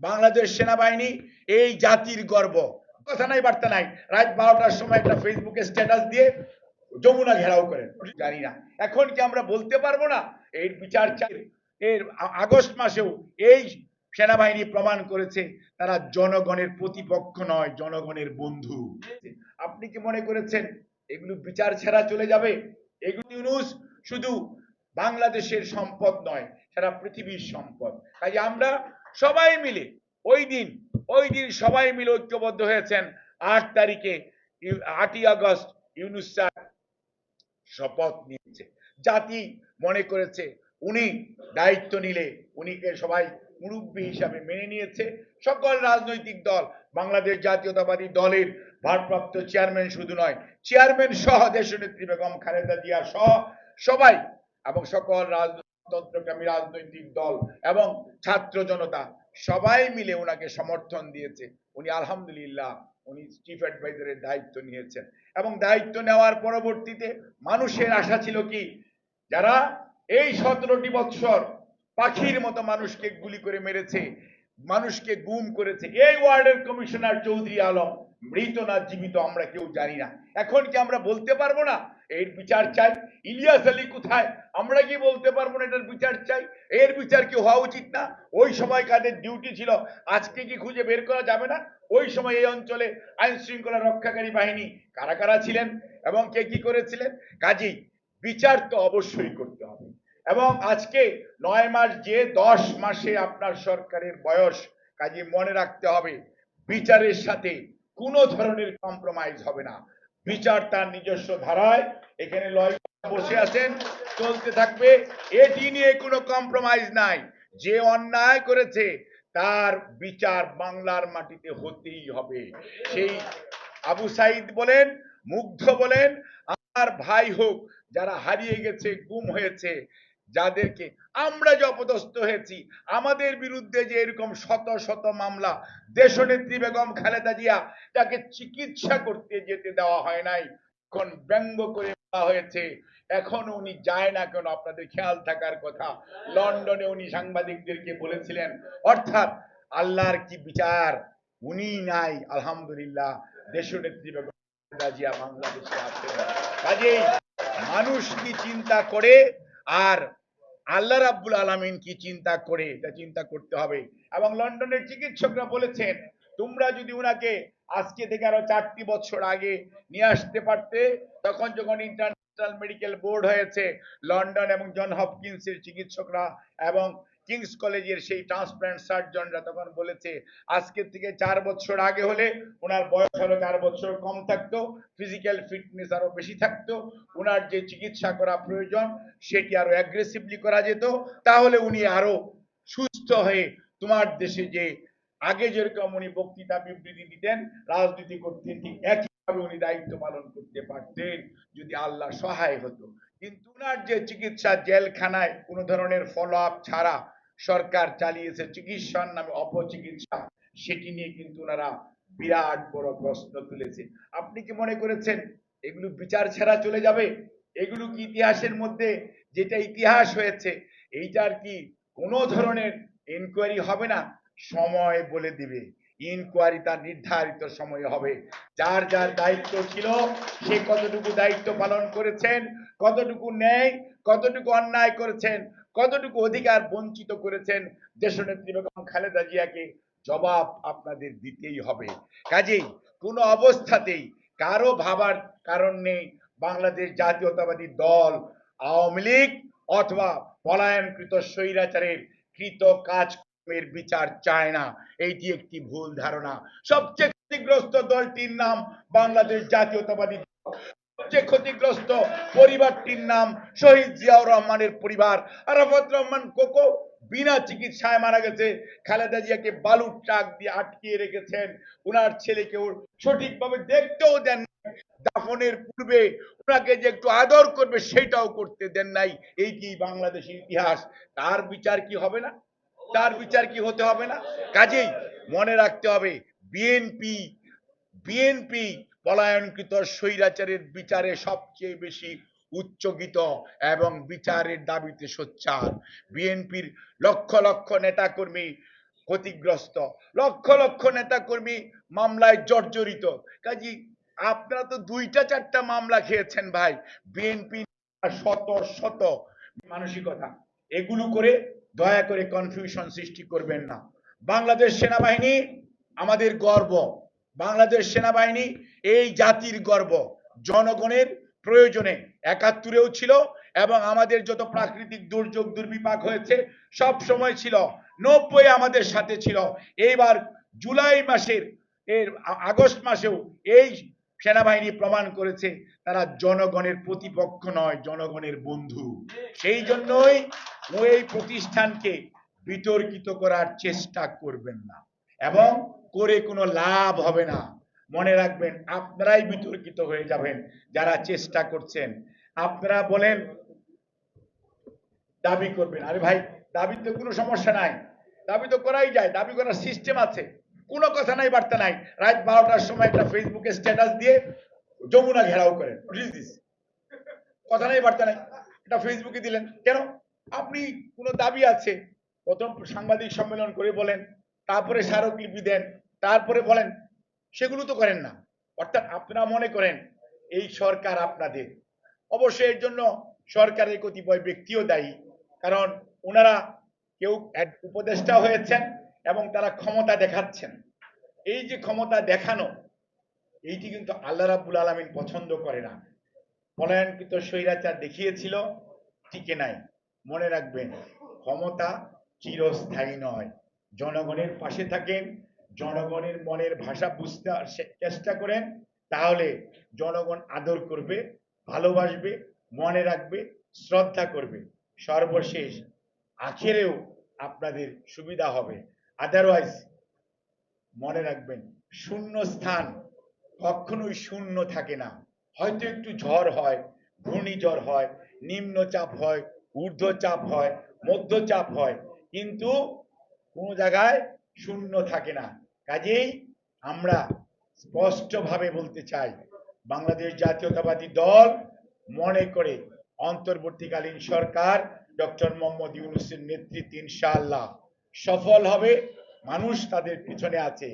বাংলাদেশ সেনাবাহিনী, এই জাতির গর্ব। কথা নাই, বার্তা নাই। রাত বারোটার সময় একটা ফেসবুকে স্ট্যাটাস দিয়ে যমুনা ঘেরাও করেন। জানি না। এখন কি আমরা বলতে পারব না? এই বিচার এর আগস্ট মাসেও এই সেনাবাহিনী প্রমাণ করেছে, তারা জনগণের প্রতিপক্ষ নয়, জনগণের বন্ধু। আপনি কি মনে করেছেন? এগুলো বিচার ছাড়া চলে যাবে? এগুলো শুধু বাংলাদেশের সম্পদ নয়, সারা পৃথিবীর সম্পদ। তাই আমরা সবাই মিলে, ওই দিন ওই দিন সবাই মিলে ঐক্যবদ্ধ হয়েছেন। আট তারিখে আটই আগস্ট ইউনুস শপথ নিয়েছে। জাতি মনে করেছে, উনি দায়িত্ব নিলে উনিকে সবাই মুরব্বী হিসাবে মেনে নিয়েছে। সকল রাজনৈতিক দল, বাংলাদেশ জাতীয়তাবাদী দলের ভারপ্রাপ্ত চেয়ারম্যান শুধু নয়, চেয়ারম্যান সহ দেশনেত্রী বেগম খালেদা জিয়া সহ সবাই এবং সকল রাজতন্ত্রকামী রাজনৈতিক দল এবং ছাত্র জনতা সবাই মিলে ওনাকে সমর্থন দিয়েছে। উনি আলহামদুলিল্লাহ উনি চিফ অ্যাডভাইজারের দায়িত্ব নিয়েছেন। এবং দায়িত্ব নেওয়ার পরবর্তীতে মানুষের আশা ছিল কি? যারা এই সতেরোটি বৎসর পাখির মতো মানুষকে গুলি করে মেরেছে, মানুষকে গুম করেছে, এই ওয়ার্ডের কমিশনার চৌধুরী আলম মৃত না জীবিত আমরা কেউ জানি না। এখন কি আমরা বলতে পারব না? এর বিচার চাই। ইলিয়াস আলী কোথায়? আমরা কি বলতে পারব না এটার বিচার চাই? এর বিচার কি হওয়া উচিত না? ওই সময় কাদের ডিউটি ছিল? আজকে কি খুঁজে বের করা যাবে না? ওই সময় এই অঞ্চলে আইন শৃঙ্খলা রক্ষাকারী বাহিনী কারা কারা ছিলেন এবং কে কি করেছিলেন? কাজেই বিচার তো অবশ্যই করতে হবে। এবং আজকে নয় মাস যে দশ মাসে আপনার সরকারের বয়স, কাজে মনে রাখতে হবে, বিচারের সাথে কোনো ধরনের কম্প্রোমাইজ হবে না। বিচার তার নিজস্ব ধারায়। এখানে লয় বসে আছেন, চলতে থাকবে। এটি নিয়ে কোনো কম্প্রোমাইজ নাই। যে অন্যায় করেছে, তার বিচার বাংলার মাটিতে হতেই হবে। সেই আবু সাইদ বলেন, মুগ্ধ বলেন, আমার ভাই হোক, যারা হারিয়ে গেছে, গুম হয়েছে যাদেরকে আমরা যে অপদস্থ হয়েছি, আমাদের বিরুদ্ধে যে এরকম শত শত মামলা, দেশনেত্রী বেগম খালেদা জিয়া তাকে চিকিৎসা করতে যেতে দেওয়া হয় নাই, এখন ব্যঙ্গ করে বলা হয়েছে, এখন উনি যায় না কেন? আপনাদের খেয়াল থাকার কথা। লন্ডনে উনি সাংবাদিকদেরকে বলেছিলেন, অর্থাৎ আল্লাহর কি বিচার? উনি নাই, আলহামদুলিল্লাহ, দেশনেত্রী বেগম খালেদা জিয়া বাংলাদেশে আছেন। কাজেই মানুষ কি চিন্তা করে? আর আল্লাহ রাব্বুল আলমিন কি চিন্তা করে? এটা চিন্তা করতে হবে। এবং লন্ডনের চিকিৎসকরা বলেছেন, তোমরা যদি ওনাকে আজকে থেকে আরও চারটি বছর আগে নিয়ে আসতে পারতে, তখন যখন ইন্টারন্যাশনাল মেডিকেল বোর্ড হয়েছে, লন্ডন এবং জন হপকিন্সের চিকিৎসকরা এবং কিংস কলেজের সেই ট্রান্সপ্লান্ট সার্জনরা তখন বলেছে আজকে থেকে চার বছর আগে হলে ওনার বয়স আরও চার বছর কম থাকতো ফিজিক্যাল ফিটনেস আরও বেশি থাকতো, ওনার যে চিকিৎসা করা প্রয়োজন সেটি আরও অ্যাগ্রেসিভলি করা যেত, তাহলে উনি আরও সুস্থ হয়ে তোমার দেশে যে আগে যেরকম উনি বক্তৃতা বিবৃতি দিতেন, রাজনীতি করতেন, ঠিক একইভাবে উনি দায়িত্ব পালন করতে পারতেন, যদি আল্লাহ সহায় হতো। কিন্তু উনার যে চিকিৎসা জেলখানায় কোনো ধরনের ফলো আপ ছাড়া সরকার চালিয়েছে চিকিৎসার নামে অপচিকিৎসা, সেটি নিয়ে কিন্তু ওনারা বিরাট বড় প্রশ্ন তুলেছে। আপনি কি মনে করেছেন এগুলো বিচার ছাড়া চলে যাবে? এগুলো কি ইতিহাসের মধ্যে যেটা ইতিহাস হয়েছে, এইটার কি কোনো ধরনের ইনকোয়ারি হবে না? সময় বলে দিবে। ইনকোয়ারি তার নির্ধারিত সময়ে হবে। যার যার দায়িত্ব ছিল, সে কতটুকু দায়িত্ব পালন করেছেন, কতটুকু ন্যায়, কতটুকু অন্যায় করেছেন কতটুকু অধিকার বঞ্চিত করেছেন দেশনেত্রী বেগম খালেদা জিয়াকে? জবাব আপনাদের দিতেই হবে। কাজেই কোনো অবস্থাতেই কারও ভাবার কারণ নেই বাংলাদেশ জাতীয়তাবাদী দল, আওয়ামী লীগ অথবা পলায়নকৃত স্বৈরাচারের কৃত কাজকর্মের বিচার চায় না। এইটি একটি ভুল ধারণা। সবচেয়ে ক্ষতিগ্রস্ত দলটির নাম বাংলাদেশ জাতীয়তাবাদী। সবচেয়ে ক্ষতিগ্রস্ত পরিবারটির নাম শহীদ জিয়াউর রহমানের পরিবার। আরাফাত রহমান কোকো বিনা চিকিৎসায় মারা গেছে। খালেদা জিয়াকে বালুর ট্রাক দিয়ে আটকিয়ে রেখেছেন। ওনার ছেলেকে সঠিকভাবে দেখতেও দেন। দাফনের পূর্বে ওনাকে যে একটু আদর করবে সেটাও করতে দেন নাই। এইটি বাংলাদেশের ইতিহাস? তার বিচার কি হবে না? তার বিচার কি হতে হবে না? কাজেই মনে রাখতে হবে, বিএনপি বিএনপি পলায়নকৃত স্বৈরাচারের বিচারে সবচেয়ে বেশি উচ্চকিত এবং বিচারের দাবিতে সোচ্চার। বিএনপির লক্ষ লক্ষ নেতাকর্মী ক্ষতিগ্রস্ত, লক্ষ লক্ষ নেতা কর্মী মামলায় জর্জরিত। কাজী, আপনারা তো দুইটা চারটা মামলা খেয়েছেন ভাই। বিএনপি শত শত মানসিকতা। এগুলো করে দয়া করে কনফিউশন সৃষ্টি করবেন না। বাংলাদেশ সেনাবাহিনী আমাদের গর্ব। বাংলাদেশ সেনাবাহিনী এই জাতির গর্ব। জনগণের প্রয়োজনে একাত্তরেও ছিল এবং আমাদের যত প্রাকৃতিক দুর্যোগ দুর্বিপাক হয়েছে, সব সময় ছিল। নব্বই আমাদের সাথে ছিল। এইবার জুলাই মাসের, এর আগস্ট মাসেও এই সেনাবাহিনী প্রমাণ করেছে, তারা জনগণের প্রতিপক্ষ নয়, জনগণের বন্ধু। সেই জন্যই এই প্রতিষ্ঠানকে বিতর্কিত করার চেষ্টা করবেন না। এবং করে কোনো লাভ হবে না। মনে রাখবেন, আপনারাই বিতর্কিত হয়ে যাবেন যারা চেষ্টা করছেন। আপনারা বলেন, দাবি করবেন। আরে ভাই, দাবি তো কোনো সমস্যা নাই। দাবি তো করাই যায়, দাবি করার সিস্টেম আছে। কোনো কথা নাই, বার্তা নাই। রাত বারোটার সময় একটা ফেসবুকে স্ট্যাটাস দিয়ে যমুনা ঘেরাও করেন? কথা নাই, বার্তা নাই। এটা ফেসবুকে দিলেন। কেন? আপনি কোনো দাবি আছে? প্রথম সাংবাদিক সম্মেলন করে বলেন তারপরে স্মারকলিপি দেন, তারপরে বলেন, সেগুলো তো করেন না। অর্থাৎ আপনারা মনে করেন, এই সরকার আপনাদের। অবশ্যই এর জন্য সরকারের কতিপয় ব্যক্তিও দায়ী। কারণ ওনারা কেউ উপদেষ্টা হয়েছেন এবং তারা ক্ষমতা দেখাচ্ছেন। এই যে ক্ষমতা দেখানো, এইটি কিন্তু আল্লাহ রাব্বুল আলামিন পছন্দ করে না। পলায়নকৃত স্বৈরাচার দেখিয়েছিল, টিকে নাই। মনে রাখবেন, ক্ষমতা চিরস্থায়ী নয়। জনগণের পাশে থাকেন, জনগণের মনের ভাষা বুঝতে চেষ্টা করেন, তাহলে জনগণ আদর করবে, ভালোবাসবে, মনে রাখবে, শ্রদ্ধা করবে। সর্বশেষ, আখেরেও আপনাদের সুবিধা হবে। আদারওয়াইজ মনে রাখবেন, শূন্য স্থান কখনোই শূন্য থাকে না। হয়তো একটু ঝড় হয়, ঘূর্ণিঝড় হয়, নিম্নচাপ হয়, ঊর্ধ্বচাপ হয়, মধ্যচাপ হয়, কিন্তু কোনো জায়গায় শূন্য থাকে না। কাজেই আমরা স্পষ্টভাবে বলতে চাই, বাংলাদেশ জাতীয়তাবাদী দল মনে করে অন্তর্বর্তীকালীন সরকার ডক্টর মোহাম্মদ ইউনুসের নেতৃত্বে ইনশাআল্লাহ সফল হবে। মানুষ তাদের পিছনে আছে।